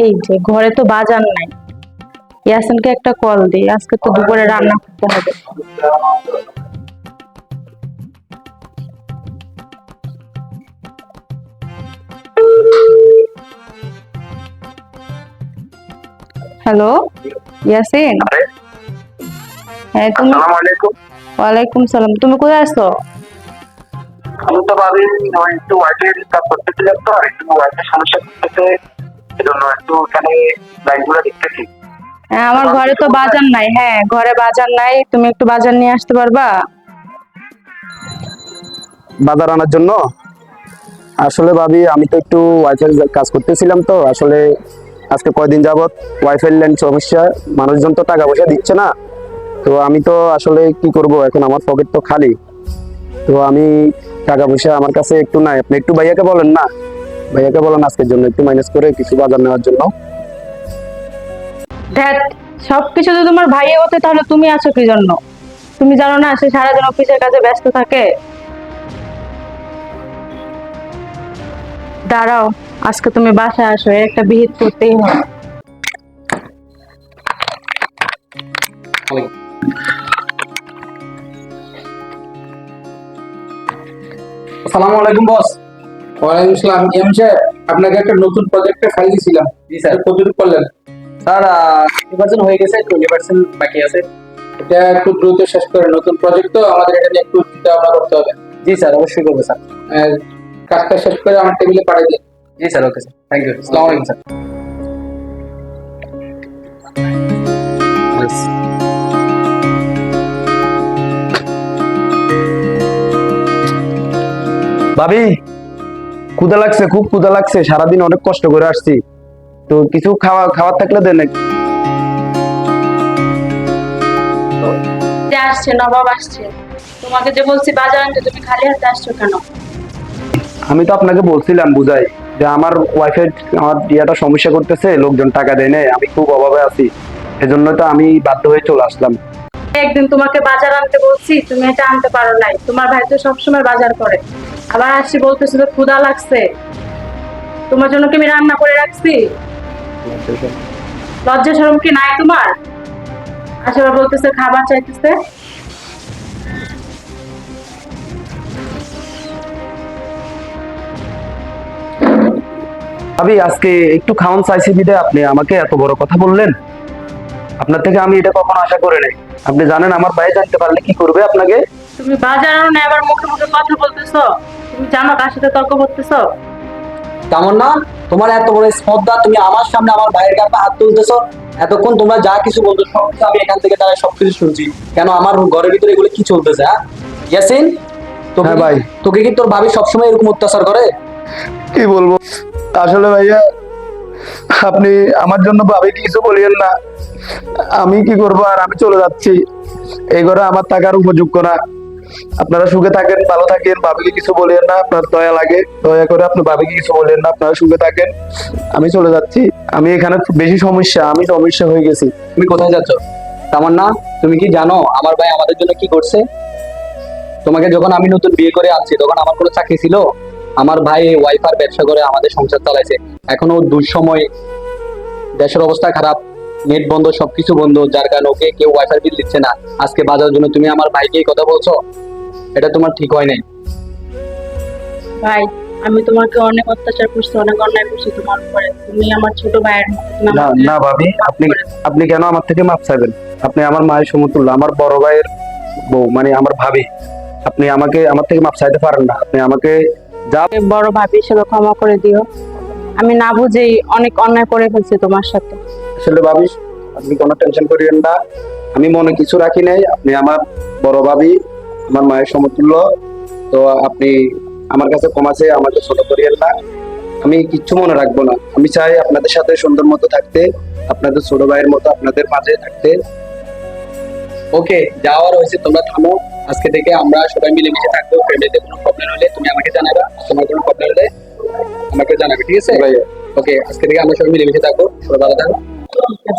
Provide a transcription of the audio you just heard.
এই যে ঘরে তো বাজার নাই। ইয়াসিনকে একটা কল দিই আজকে তো দুপুরে রান্না করতে হবে। হ্যালো ইয়াসিন? হ্যাঁ তুমি ওয়ালাইকুম সালাম। তুমি কোথায় আছো? আমি তো একটু ওয়াইফের কাজ তো আর একটু ওয়াইফের সমস্যা করতেছে সেজন্য একটু ওখানে লাইনগুলো দেখতেছি। হ্যাঁ আমার ঘরে তো বাজার নাই হ্যাঁ ঘরে বাজার নাই তুমি একটু বাজার নিয়ে আসতে পারবা? বাজার আনার জন্য? আসলে ভাবি আমি তো একটু ওয়াইফাই কাজ করতেছিলাম তো আসলে আজকে কয়দিন যাবত ওয়াইফাই লাইন সমস্যা মানুষজন তো টাকা পয়সা দিচ্ছে না। তো আমি তো আসলে কি করব এখন আমার পকেট তো খালি। তো আমি টাকা পয়সা আমার কাছে একটু নাই। আপনি একটু ভাইয়াকে বলেন না। ভাইয়াকে বলেন আজকের জন্য একটু মাইনাস করে কিছু বাজার নেওয়ার জন্য। দেখ সবকিছু যদি তোমার ভাইয়ের হতে তাহলে তুমি আছো কি জন্য? তুমি জানো না সে সারাদিন অফিসের কাজে ব্যস্ত থাকে? দাঁড়াও আজকে তুমি বাসায় আসো একটা বিহিত করতেই হবে। আসসালামু আলাইকুম বস ওয়ালাইকুম আসসালাম এম স্যার আপনাকে একটা নতুন প্রজেক্টে ফাইল দিয়েছিলাম জি স্যার কতটুকু করলেন? স্যার ফিফটি পার্সেন্ট হয়ে গেছে টোয়েন্টি পার্সেন্ট বাকি আছে। এটা একটু দ্রুত শেষ করে নতুন প্রজেক্ট তো আমাদের এটা নিয়ে একটু চিন্তা ভাবনা করতে হবে। জি স্যার অবশ্যই করব স্যার কাজটা শেষ করে আমার টেবিলে পাঠিয়ে দিন। জি sir okay sir thank you আসসালামু আলাইকুম। স্যার ভাবি ক্ষুদা লাগছে খুব ক্ষুদা লাগছে সারাদিন অনেক কষ্ট করে আসছি। তো কিছু খাওয়া খাবার থাকলে দেন একটু। যে আসছে নবাব আসছে। তোমাকে যে বলছি বাজার আনতে তুমি খালি হাতে আসছো কেন? আমি তো আপনাকে বলছিলাম বুঝাই যে আমার ওয়াইফের আমার ইয়াটা সমস্যা করতেছে লোকজন টাকা দেয় আমি খুব অভাবে আছি। এজন্য তো আমি বাধ্য হয়ে চলে আসলাম। একদিন তোমাকে বাজার আনতে বলছি তুমি এটা আনতে পারো নাই। তোমার ভাই তো সবসময় বাজার করে। আবার আসছি বলতেছিল ক্ষুধা লাগছে। তোমার জন্য কি আমি রান্না করে রাখছি? লজ্জা শরম কি নাই তোমার? আশেবার বলতেছে, খাবার চাইতেছে। ভাবি, আজকে একটু খাওয়ান চাইছি বিদে। আপনি আমাকে এত বড় কথা বললেন। আপনার থেকে আমি এটা কখনো আশা করে নাই। আপনি জানেন, আমার ভাই জানতে পারলে কি করবে আপনাকে? তুমি বাজার আনো না আবার মুখে মুখে কথা বলতেছো। তুমি জানো কার সাথে তর্ক করতেছো? তেমন না তোমার এত বড় স্পর্ধা তুমি আমার সামনে আমার ভাইয়ের গায়ে হাত তুলতেছো? এতক্ষণ তোমরা যা কিছু বলতো সবকিছু আমি এখান থেকে তারা সবকিছু শুনছি। কেন আমার ঘরের ভিতরে এগুলো কি চলতেছে হ্যাঁ? ইয়াসিন তোকে হ্যাঁ ভাই। তোকে কি তোর ভাবি সবসময় এরকম অত্যাচার করে? কি বলব? আসলে ভাইয়া আপনি আমার জন্য ভাবি কিছু বলিয়েন না। আমি কি করব আর আমি চলে যাচ্ছি। এই ঘরে আমার টাকার উপযোগ্য না। আপনারা সুখে থাকেন, ভালো থাকেন, ভাবিকে কিছু বলেন না, আপনার দয়া লাগে। দয়া করে আপনি ভাবিকে কিছু বলেন না, আপনারা সুখে থাকেন। আমি চলে যাচ্ছি। আমি এখানে বেশি সমস্যা, আমি সমস্যা হয়ে গেছি। তুমি কোথায় যাচ্ছ? তেমন না তুমি কি জানো আমার ভাই আমাদের জন্য কি করছে? তোমাকে যখন আমি নতুন বিয়ে করে আনছি, তখন আমার কোনো চাকরি ছিল? আমার ভাই ওয়াইফার ব্যবসা করে আমাদের সংসার চালাইছে। এখনও দুঃসময় দেশের অবস্থা খারাপ, নেট বন্ধ, সবকিছু বন্ধ, যার কারণে ওকে কেউ ওয়াইফাই বিল দিচ্ছে না। আজকে বাজার জন্য তুমি আমার ভাইকে কথা বলছো? এটা তোমার ঠিক হয় নাই। ভাই আমি তোমাকে অনেক অত্যাচার করছি অনেক অন্যায় করছি তোমার উপরে। তুমি আমার ছোট ভাইয়ের না না ভাবি আপনি আপনি কেন আমার থেকে মাপ চাইবেন? আপনি আমার মায়ের সমতুল্য আমার বড় ভাইয়ের বউ মানে আমার ভাবি। আপনি আমাকে আমার থেকে মাপ চাইতে পারেন না। আপনি আমাকে যা বড় ভাবি হিসেবে ক্ষমা করে দিও। আমি না বুঝেই অনেক অন্যায় করে ফেলছি তোমার সাথে। আসলে ভাবি আপনি কোনো টেনশন করিয়েন না। আমি মনে কিছু রাখি নাই। আপনি আমার বড় ভাবি আমার মায়ের সমতুল্য। তো আপনি আমার কাছে কমাছে আমাকে ছোট করিয়েন না। আমি কিচ্ছু মনে রাখব না। আমি চাই আপনাদের সাথে সুন্দর মতো থাকতে আপনাদের ছোট ভাইয়ের মতো আপনাদের মাঝে থাকতে। ওকে যাওয়ার হয়েছে তোমরা থামো। আজকে থেকে আমরা সবাই মিলেমিশে থাকব। ফ্যামিলিতে কোনো প্রবলেম হলে তুমি আমাকে জানাবে। তোমার কোনো প্রবলেম হলে আমাকে জানাবে ঠিক আছে? ওকে আজকে থেকে আমরা সবাই মিলেমিশে থাকব। সবাই ভালো থাকো।